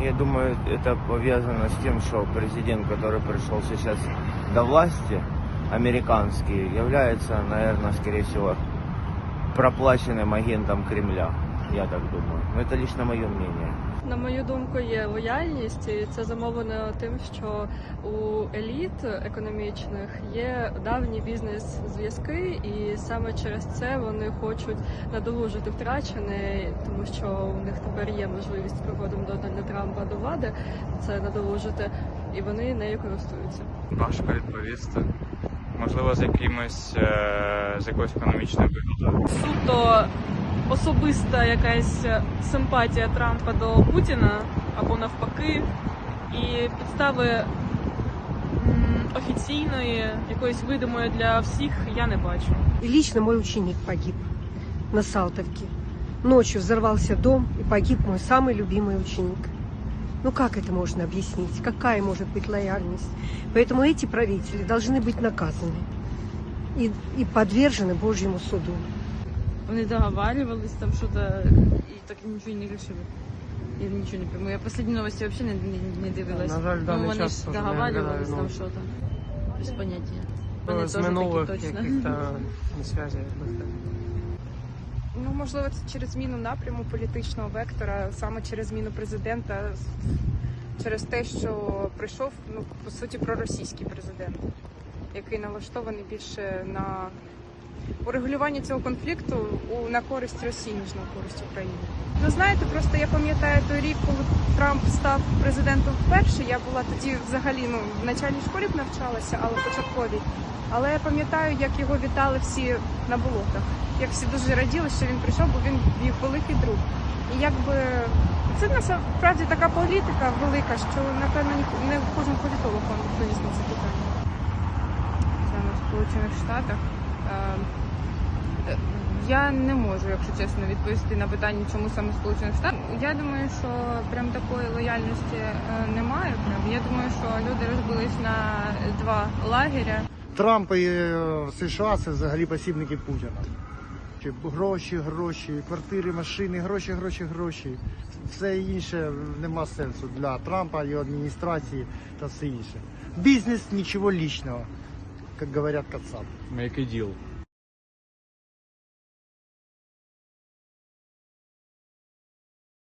Я думаю, это повязано с тем, что президент, который пришел сейчас до власти, американский, является, наверное, скорее всего, проплаченным агентом Кремля. Я так думаю. Но это лично мое мнение. На мою думку, є лояльність, і це замовлено тим, що у еліт економічних є давні бізнес-зв'язки, і саме через це вони хочуть надолужити втрачене, тому що у них тепер є можливість приходом Дональда Трампа до влади це надолужити, і вони нею користуються. Важко відповісти. Можливо, з якимось е, з якоюсь економічною вигодою. суто особиста якась симпатія Трампа до Путіна або навпаки, і підстави м, офіційної, якоїсь видимої для всіх я не бачу. И лично мой ученик погиб на Салтовке. Ночью взорвался дом и погиб мой самый любимый ученик. Ну как это можно объяснить? Какая может быть лояльность? Поэтому эти правители должны быть наказаны и, и подвержены Божьему суду. Вони договаривались там что-то і так нічого не решили. Я нічого не пойму. Я последні новості взагалі не, не, не дивилась. На жаль, ну, даний вони час ж не договаривались там новості. що-то. Без поняття. Вони З теж такі минулих точно. яких-то связей. Ну, можливо, це через зміну напряму політичного вектора, саме через зміну президента, через те, що прийшов, ну, по суті, проросійський президент, який налаштований більше на урегулювання цього конфлікту на користь Росії, ніж на користь України. Ну знаєте, просто я пам'ятаю той рік, коли Трамп став президентом вперше. Я була тоді взагалі ну в начальній школі б навчалася, але початковій. Але я пам'ятаю, як його вітали всі на болотах. Як всі дуже раділи, що він прийшов, бо він їх великий друг. І якби це насправді така політика велика, що напевно не кожен політолог вам відповість на це питання. Саме в Сполучених Штатах. Я не можу, якщо чесно, відповісти на питання, чому саме Сполучених Штатів. Я думаю, що прям такої лояльності е, немає. Прям я думаю, що люди розбились на два лагеря. Трамп і е, США це взагалі посібники Путіна. Чи гроші, гроші, квартири, машини, гроші, гроші, гроші. Все інше нема сенсу для Трампа, його адміністрації та все інше. Бізнес нічого лічного, як говорять Кацап. Make a deal.